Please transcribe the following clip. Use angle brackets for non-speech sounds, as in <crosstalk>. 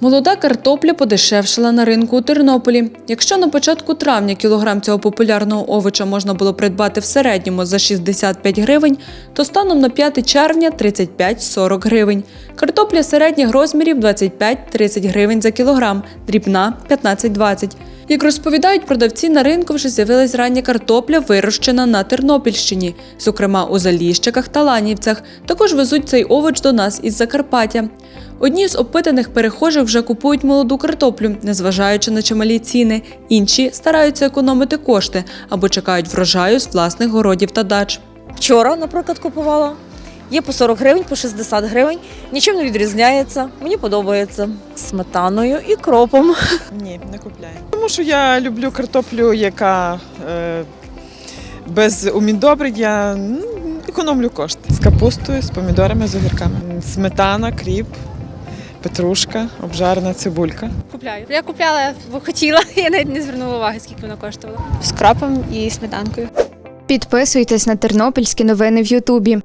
Молода картопля подешевшала на ринку у Тернополі. Якщо на початку травня кілограм цього популярного овоча можна було придбати в середньому за 65 гривень, то станом на 5 червня 35-40 гривень. Картопля середніх розмірів 25-30 гривень за кілограм, дрібна 15-20. Як розповідають продавці, на ринку вже з'явилась рання картопля, вирощена на Тернопільщині, зокрема у Заліщиках та Ланівцях. Також везуть цей овоч до нас із Закарпаття. Одні з опитаних перехожих вже купують молоду картоплю, незважаючи на чималі ціни. Інші стараються економити кошти або чекають врожаю з власних городів та дач. Вчора, наприклад, купувала. Є по 40 гривень, по 60 гривень. Нічим не відрізняється. Мені подобається. Сметаною і кропом. <laughs> Ні, не купляю. Тому що я люблю картоплю, яка е, без умідобрень, я ну, економлю кошти. З капустою, з помідорами, з огірками. Сметана, кріп, петрушка, обжарена цибулька. Купляю. Я купляла, бо хотіла, <laughs> я навіть не звернула уваги, скільки воно коштувало. З крапом і сметанкою. Підписуйтесь на тернопільські новини в Ютубі.